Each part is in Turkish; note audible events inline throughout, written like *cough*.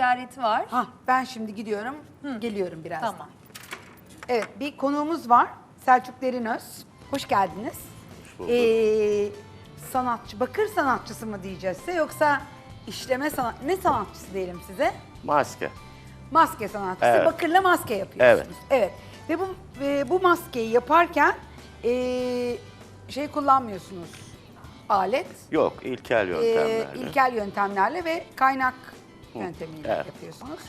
Ziyareti var. Hah, ben şimdi gidiyorum, geliyorum birazdan. Tamam. Evet, bir konuğumuz var. Selçuk Derinöz. Hoş geldiniz. bulduk. Ee, sanatçı, bakır sanatçısı mı diyeceğiz size yoksa işleme sanat, ne sanatçısı diyelim size? Maske. Maske sanatçısı. Evet. Bakırla maske yapıyorsunuz. Evet. Evet. Ve bu e, bu maskeyi yaparken e, şey kullanmıyorsunuz. Alet. Yok, ilkel e, yöntemlerle. ilkel yöntemlerle ve kaynak yöntemiyle evet. yapıyorsunuz.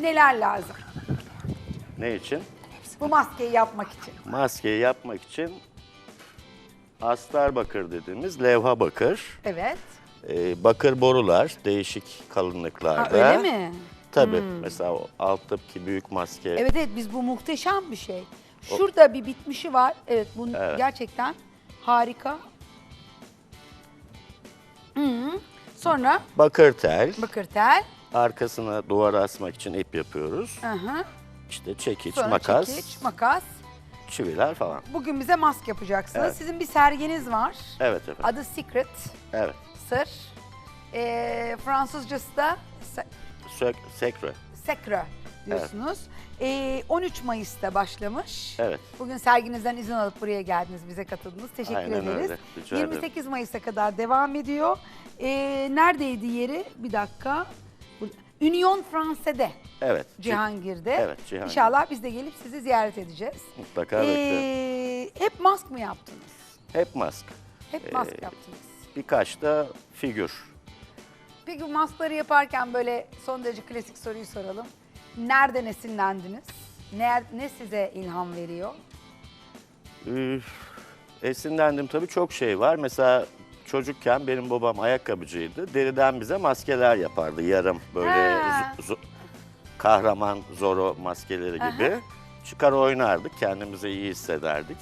Neler lazım Ne için? bu maskeyi yapmak için? Maskeyi yapmak için astar bakır dediğimiz levha bakır, Evet. e, bakır borular değişik kalınlıklarda. Ha, öyle mi? Hmm. Tabii. Mesela o alttaki büyük maske. Evet evet biz bu muhteşem bir şey. Şurada bir bitmişi var. Evet bu gerçekten harika. Hı. Sonra Bakır tel. bakır tel. Arkasına duvara asmak için ip yapıyoruz. Hı hı. İşte çekiç, Sonra makas, çekiç, makas. çiviler falan. Bugün bize maske yapacaksınız. Evet. Sizin bir serginiz var. Evet efendim. Adı Secret, Evet. sır. Ee, Fransızcası da se- Sök, sekre. Secret diyorsunuz. Ee, 13 Mayıs'ta başlamış. Evet. Bugün serginizden izin alıp buraya geldiniz, bize katıldınız. Teşekkür Aynen ederiz. öyle. Rica ederim. 28 Mayıs'a kadar devam ediyor. Ee, neredeydi yeri? Bir dakika. Bu- Union France'de, Evet. Cihangir'de. Evet, Cihangir. İnşallah biz de gelip sizi ziyaret edeceğiz. Mutlaka beklerim. Ee, hep mask mı yaptınız? Hep maske. Hep mask Ee, yaptınız. Birkaç da figür. Peki bu maskları yaparken böyle son derece klasik soruyu soralım. Nereden esinlendiniz? Ne, ne size ilham veriyor? Üf, Esinlendim tabii çok şey var. Mesela çocukken benim babam ayakkabıcıydı. Deriden bize maskeler yapardı. Yarım böyle Ha. zo- zo- kahraman Zoro maskeleri gibi. Çıkar oynardık. Kendimizi iyi hissederdik.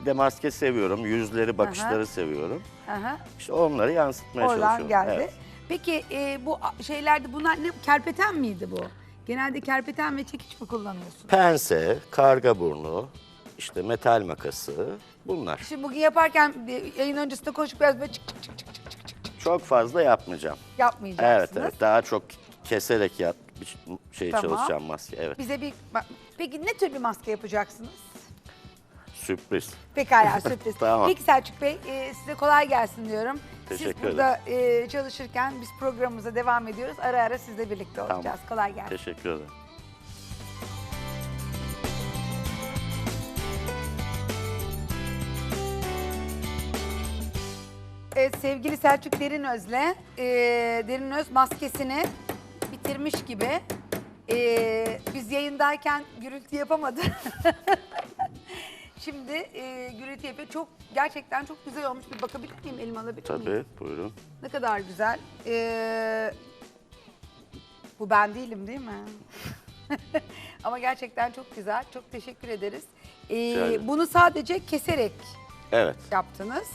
Bir de maske seviyorum. Yüzleri, bakışları seviyorum. Aha. İşte onları yansıtmaya Oradan çalışıyorum. geldi. Evet. Peki e, bu a- şeylerde bunlar ne kerpeten miydi bu? Genelde kerpeten ve çekiç mi kullanıyorsunuz? Pense, karga burnu, işte metal makası bunlar. Şimdi bugün yaparken yayın öncesinde konuşup biraz böyle çık çık çık çık çık çık çık Çok fazla yapmayacağım. Evet yapmayacaksınız. evet daha çok keserek yap bir şey Tamam. çalışacağım maske. Evet. Bize bir bak- peki ne tür bir maske yapacaksınız? Sürpriz. Pekala *laughs* sürpriz. Tamam. Peki Selçuk Bey e, size kolay gelsin diyorum. Siz Teşekkür burada e, çalışırken biz programımıza devam ediyoruz. Ara ara sizle birlikte Tamam. olacağız. Kolay gelsin. Teşekkür ederim. Evet, sevgili Selçuk Derinöz'le e, Derinöz maskesini bitirmiş gibi. E, biz yayındayken gürültü yapamadı. *laughs* Şimdi e, gürültü yapıyor. Çok gerçekten çok güzel olmuş. Bir bakabilir miyim? Elimi alabilir miyim? Tabii buyurun. Ne kadar güzel. E, bu ben değilim değil mi? *laughs* Ama gerçekten çok güzel. Çok teşekkür ederiz. E, ederim. bunu sadece keserek Evet. yaptınız.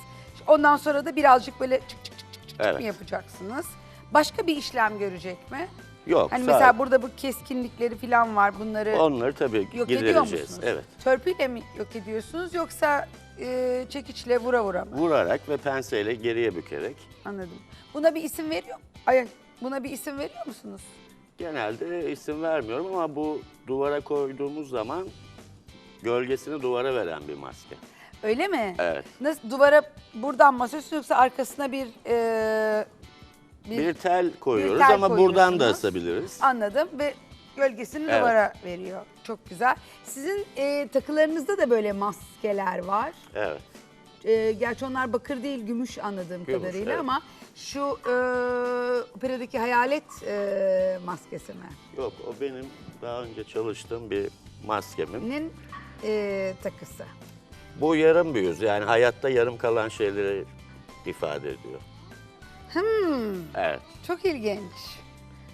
Ondan sonra da birazcık böyle çık çık çık çık çık Evet. mı yapacaksınız? Başka bir işlem görecek mi? Yok. Hani mesela burada bu keskinlikleri falan var. Bunları Onları tabii yok ediyor gidereceğiz. musunuz? Evet. Törpüyle mi yok ediyorsunuz yoksa e, çekiçle vura vura mı? Vurarak ve penseyle geriye bükerek Anladım. Buna bir isim veriyor Ay, buna bir isim veriyor musunuz? genelde isim vermiyorum ama bu duvara koyduğumuz zaman gölgesini duvara veren bir maske. Öyle mi? Evet. Nasıl duvara buradan mı yoksa arkasına bir e, Bir, tel koyuyoruz tel ama buradan da asabiliriz. Anladım ve gölgesini Evet. duvara veriyor. Çok güzel. Sizin e, takılarınızda da böyle maskeler var. Evet. E, gerçi onlar bakır değil, gümüş anladığım Gümüş, kadarıyla evet. ama şu e, operadaki hayalet e, maskesi mi? Yok o benim daha önce çalıştığım bir maskemin. Nin e, takısı. Bu yarım bir yüz yani hayatta yarım kalan şeyleri ifade ediyor. Hmm, Evet. çok ilginç.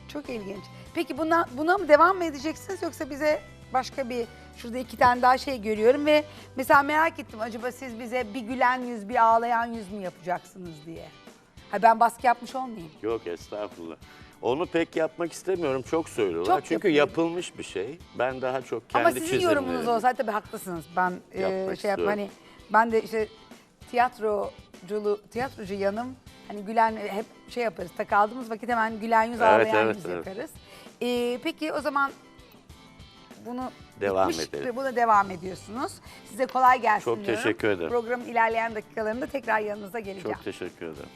Çok ilginç. Peki buna, buna mı devam mı edeceksiniz yoksa bize başka bir şurada iki tane daha şey görüyorum ve mesela merak ettim acaba siz bize bir gülen yüz bir ağlayan yüz mü yapacaksınız diye. Ha ben baskı yapmış olmayayım. Yok estağfurullah. Onu pek yapmak istemiyorum. Çok söylüyorlar. Çok Çünkü yapılıyor. yapılmış bir şey. Ben daha çok kendi Ama sizin yorumunuz olsaydı tabii haklısınız. Ben e, Yapmak şey yapma istiyorum. hani ben de işte tiyatroculu tiyatrocu yanım Hani gülen hep şey yaparız. Takaldığımız vakit hemen gülen yüz ağlayan evet, yüz evet. yaparız. Ee, peki o zaman bunu Devam bitmiş edelim. buna devam ediyorsunuz. Size kolay gelsin Çok diyorum. teşekkür ederim. Programın ilerleyen dakikalarında tekrar yanınıza geleceğim. Çok teşekkür ederim.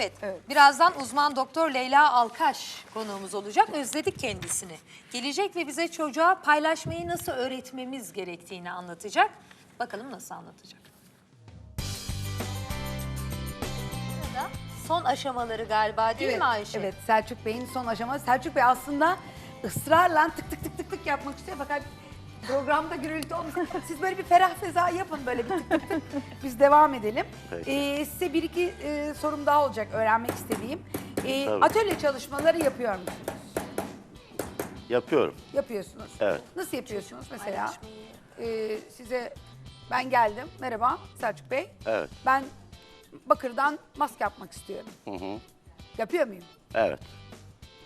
Evet, Evet. birazdan uzman doktor Leyla Alkaş konuğumuz olacak. Özledik kendisini. Gelecek ve bize çocuğa paylaşmayı nasıl öğretmemiz gerektiğini anlatacak. Bakalım nasıl anlatacak. Son aşamaları galiba değil mi Ayşe? Evet Selçuk Bey'in son aşaması. Selçuk Bey aslında ısrarla tık tık tık tık tık yapmak istiyor fakat programda gürültü olmasın. Siz böyle bir ferah feza yapın böyle bir tık tık tık. Biz devam edelim. Peki. Ee, size bir iki e, sorum daha olacak öğrenmek istediğim. Ee, Tabii. atölye çalışmaları yapıyor musunuz? Yapıyorum. Yapıyorsunuz. Evet. Nasıl yapıyorsunuz mesela? Ee, size ben geldim. Merhaba Selçuk Bey. Evet. Ben bakırdan maske yapmak istiyorum. Hı hı. Yapıyor muyum? Evet.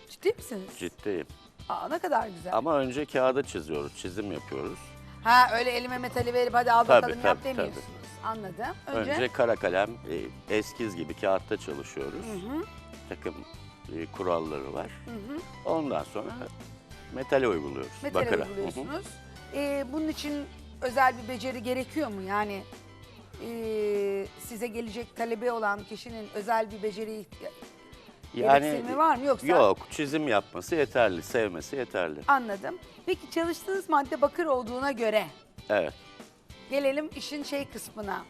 Ciddi misiniz? Ciddiyim. Aa ne kadar güzel. Ama önce kağıda çiziyoruz, çizim yapıyoruz. Ha öyle elime metali verip hadi al Tabii, bakalım yap tabii, demiyorsunuz. Anladım. Önce, Önce, kara kalem, e, eskiz gibi kağıtta çalışıyoruz. Takım e, kuralları var. Ondan sonra metale uyguluyoruz. metale bakıra. Hı hı. uyguluyorsunuz. Ee, bunun için özel bir beceri gerekiyor mu? Yani ee, size gelecek talebe olan kişinin özel bir beceri gereksinimi var mı? Yoksa Yok, çizim yapması yeterli, sevmesi yeterli. anladım. Peki çalıştığınız madde bakır olduğuna göre Evet. gelelim işin şey kısmına,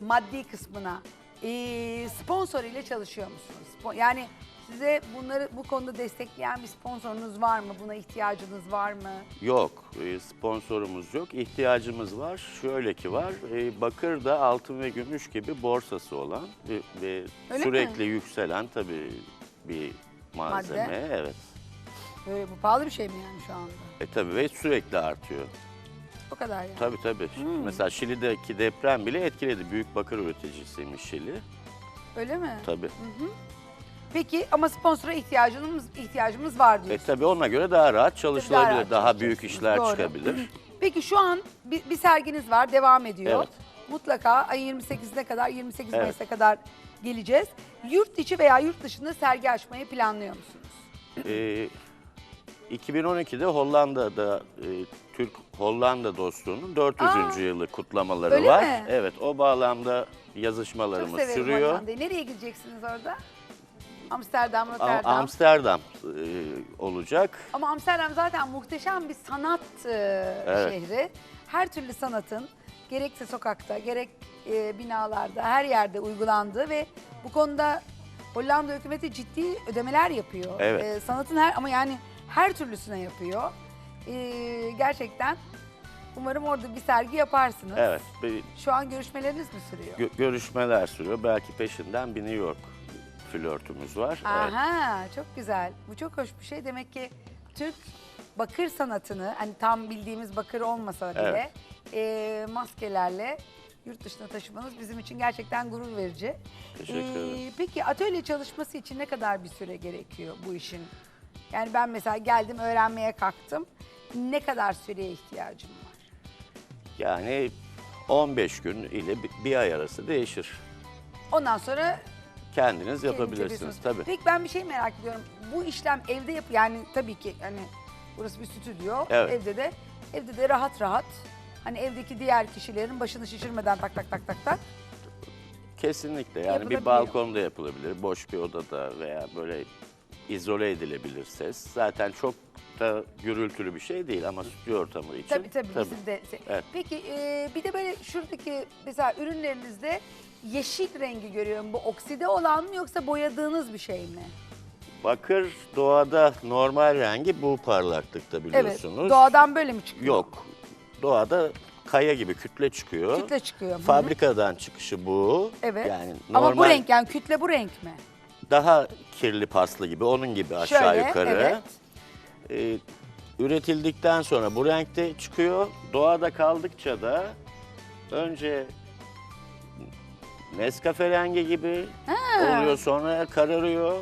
maddi kısmına. Ee, sponsor ile çalışıyor musunuz? Spo- Yani size bunları bu konuda destekleyen bir sponsorunuz var mı? Buna ihtiyacınız var mı? Yok, e, sponsorumuz yok. İhtiyacımız var. Şöyle ki var, e, bakır da altın ve gümüş gibi borsası olan ve, ve Öyle sürekli yükselen tabii bir malzeme. Madde. Evet. Böyle bu pahalı bir şey mi yani şu anda? E tabii ve sürekli artıyor. O kadar yani. Tabii tabii. Hmm. Mesela Şili'deki deprem bile etkiledi. Büyük bakır üreticisiymiş Şili. Öyle mi? Tabii. Peki ama sponsora ihtiyacımız ihtiyacımız var E diyorsun. tabii ona göre daha rahat çalışılabilir. rahat Daha, büyük işler doğru. çıkabilir. Peki şu an bir, bir serginiz var, devam ediyor. Evet. Mutlaka ayın 28'ine kadar, 28 Evet. Mayıs'a kadar geleceğiz. Yurt içi veya yurt dışında sergi açmayı planlıyor musunuz? Ee, 2012'de Hollanda'da e, Türk Hollanda dostluğunun 400. Aa, yılı kutlamaları öyle var. mi? Evet, o bağlamda Çok yazışmalarımız severim sürüyor. Hollanda'yı. Nereye gideceksiniz orada? Amsterdam, Am- Rotterdam. Amsterdam e, olacak. Ama Amsterdam zaten muhteşem bir sanat e, Evet. şehri. Her türlü sanatın gerekse sokakta, gerek e, binalarda, her yerde uygulandığı ve bu konuda Hollanda hükümeti ciddi ödemeler yapıyor. Evet. E, sanatın her ama yani her türlüsüne yapıyor. E, gerçekten umarım orada bir sergi yaparsınız. Evet, bir Şu an görüşmeleriniz mi sürüyor? gö- görüşmeler sürüyor. Belki peşinden bir New York flörtümüz var. Evet. Aha çok güzel. Bu çok hoş bir şey. Demek ki Türk bakır sanatını hani tam bildiğimiz bakır olmasa bile e, maskelerle yurt dışına taşımanız bizim için gerçekten gurur verici. Teşekkür ederim. Peki atölye çalışması için ne kadar bir süre gerekiyor bu işin? Yani ben mesela geldim öğrenmeye kalktım. Ne kadar süreye ihtiyacım var? Yani 15 gün ile bi- bir ay arası değişir. Ondan sonra Kendiniz kendiniz yapabilirsiniz yapıyorsunuz. tabii. Peki ben bir şey merak ediyorum. Bu işlem evde yap yani tabii ki hani burası bir stüdyo. Evet. Evde de evde de rahat rahat hani evdeki diğer kişilerin başını şişirmeden tak tak tak tak tak. Kesinlikle yani Yapılabiliyor. bir balkonda yapılabilir, boş bir odada veya böyle izole edilebilir ses. Zaten çok da gürültülü bir şey değil ama stüdyo ortamı için. Tabii tabii. Siz de, Evet. Peki e, bir de böyle şuradaki mesela ürünlerinizde yeşil rengi görüyorum. Bu okside olan mı yoksa boyadığınız bir şey mi? Bakır doğada normal rengi bu parlaklıkta Evet. biliyorsunuz. Doğadan böyle mi çıkıyor? Yok. Doğada kaya gibi kütle çıkıyor. Kütle çıkıyor. Fabrikadan çıkışı bu. Evet. Yani normal Ama bu renk yani kütle bu renk mi? daha kirli paslı gibi onun gibi aşağı Şöyle, yukarı. evet. Ee, üretildikten sonra bu renkte çıkıyor. Doğada kaldıkça da önce Nescafe rengi gibi oluyor sonra kararıyor.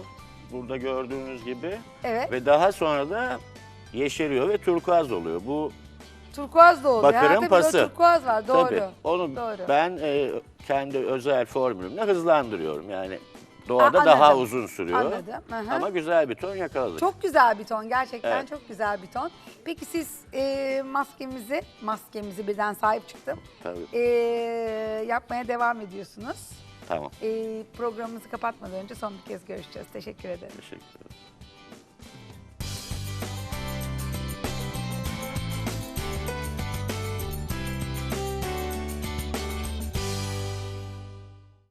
Burada gördüğünüz gibi. Evet. Ve daha sonra da yeşeriyor ve turkuaz oluyor. Bu Turkuaz da oluyor. Bakırın ha, tabii pası. turkuaz var doğru. tabii onu Doğru. ben e, kendi özel formülümle hızlandırıyorum. Yani doğada Ha, daha uzun sürüyor. Anladım, hı. Ama güzel bir ton yakaladık. Çok güzel bir ton gerçekten Evet. çok güzel bir ton. Peki siz e, maskemizi, maskemizi birden sahip çıktım. Tabii. E, yapmaya devam ediyorsunuz. Tamam. E, programımızı kapatmadan önce son bir kez görüşeceğiz. Teşekkür ederim. Teşekkür ederim.